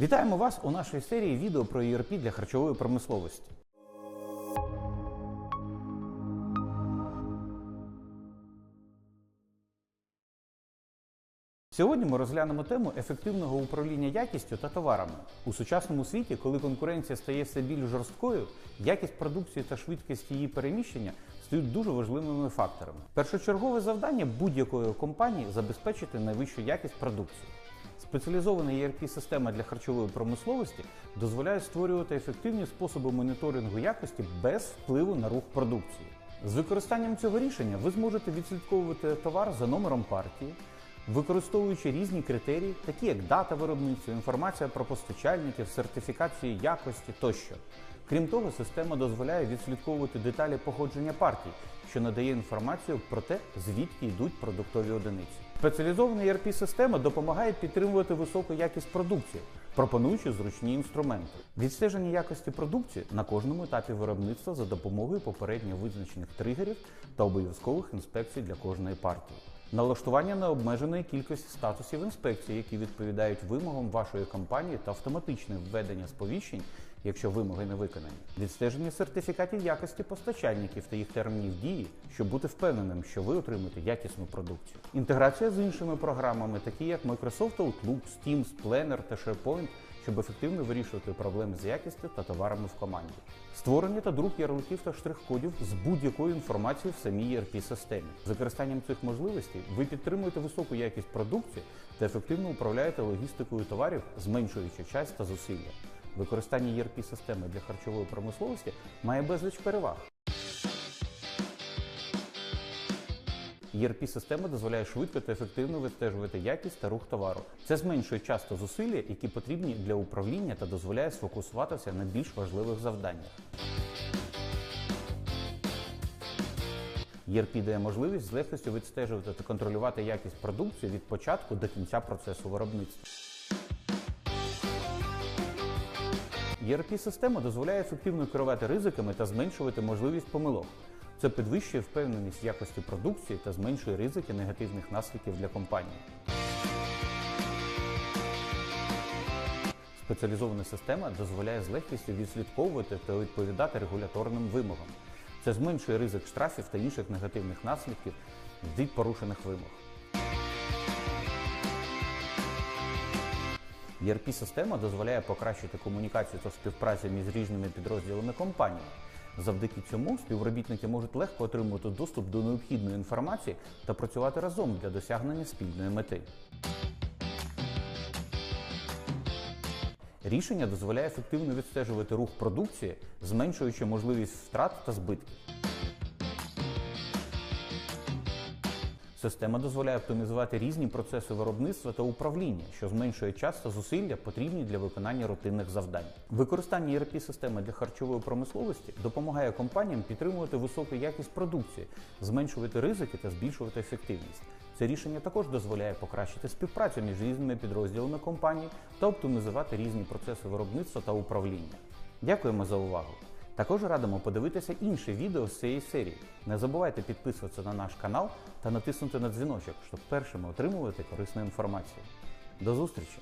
Вітаємо вас у нашій серії відео про ERP для харчової промисловості. Сьогодні ми розглянемо тему ефективного управління якістю та товарами. У сучасному світі, коли конкуренція стає все більш жорсткою, якість продукції та швидкість її переміщення стають дуже важливими факторами. Першочергове завдання будь-якої компанії забезпечити найвищу якість продукції. Спеціалізована ERP-система для харчової промисловості дозволяє створювати ефективні способи моніторингу якості без впливу на рух продукції. З використанням цього рішення ви зможете відслідковувати товар за номером партії, використовуючи різні критерії, такі як дата виробництва, інформація про постачальників, сертифікацію якості тощо. Крім того, система дозволяє відслідковувати деталі походження партій, що надає інформацію про те, звідки йдуть продуктові одиниці. Спеціалізована ERP-система допомагає підтримувати високу якість продукції, пропонуючи зручні інструменти. Відстеження якості продукції на кожному етапі виробництва за допомогою попередньо визначених тригерів та обов'язкових інспекцій для кожної партії. Налаштування необмеженої кількості статусів інспекції, які відповідають вимогам вашої компанії та автоматичне введення сповіщень, якщо вимоги не виконані, відстеження сертифікатів якості постачальників та їх термінів дії, щоб бути впевненим, що ви отримаєте якісну продукцію. Інтеграція з іншими програмами, такі як Microsoft Outlook, Teams, Planner та SharePoint, щоб ефективно вирішувати проблеми з якістю та товарами в команді. Створення та друк ярликів та штрих-кодів з будь-якою інформацією в самій ERP-системі. З використанням цих можливостей ви підтримуєте високу якість продукції та ефективно управляєте логістикою товарів, зменшуючи час та зусилля. Використання ERP-системи для харчової промисловості має безліч переваг. ERP-система дозволяє швидко та ефективно відстежувати якість та рух товару. Це зменшує час та зусилля, які потрібні для управління та дозволяє сфокусуватися на більш важливих завданнях. ERP дає можливість з легкістю відстежувати та контролювати якість продукції від початку до кінця процесу виробництва. ERP-система дозволяє ефективно керувати ризиками та зменшувати можливість помилок. Це підвищує впевненість якості продукції та зменшує ризики негативних наслідків для компанії. Спеціалізована система дозволяє з легкістю відслідковувати та відповідати регуляторним вимогам. Це зменшує ризик штрафів та інших негативних наслідків від порушених вимог. ERP-система дозволяє покращити комунікацію та співпрацю між різними підрозділами компанії. Завдяки цьому співробітники можуть легко отримувати доступ до необхідної інформації та працювати разом для досягнення спільної мети. Рішення дозволяє ефективно відстежувати рух продукції, зменшуючи можливість втрат та збитків. Система дозволяє оптимізувати різні процеси виробництва та управління, що зменшує час та зусилля, потрібні для виконання рутинних завдань. Використання ERP-системи для харчової промисловості допомагає компаніям підтримувати високу якість продукції, зменшувати ризики та збільшувати ефективність. Це рішення також дозволяє покращити співпрацю між різними підрозділами компанії та оптимізувати різні процеси виробництва та управління. Дякуємо за увагу! Також радимо подивитися інші відео з цієї серії. Не забувайте підписуватися на наш канал та натиснути на дзвіночок, щоб першими отримувати корисну інформацію. До зустрічі!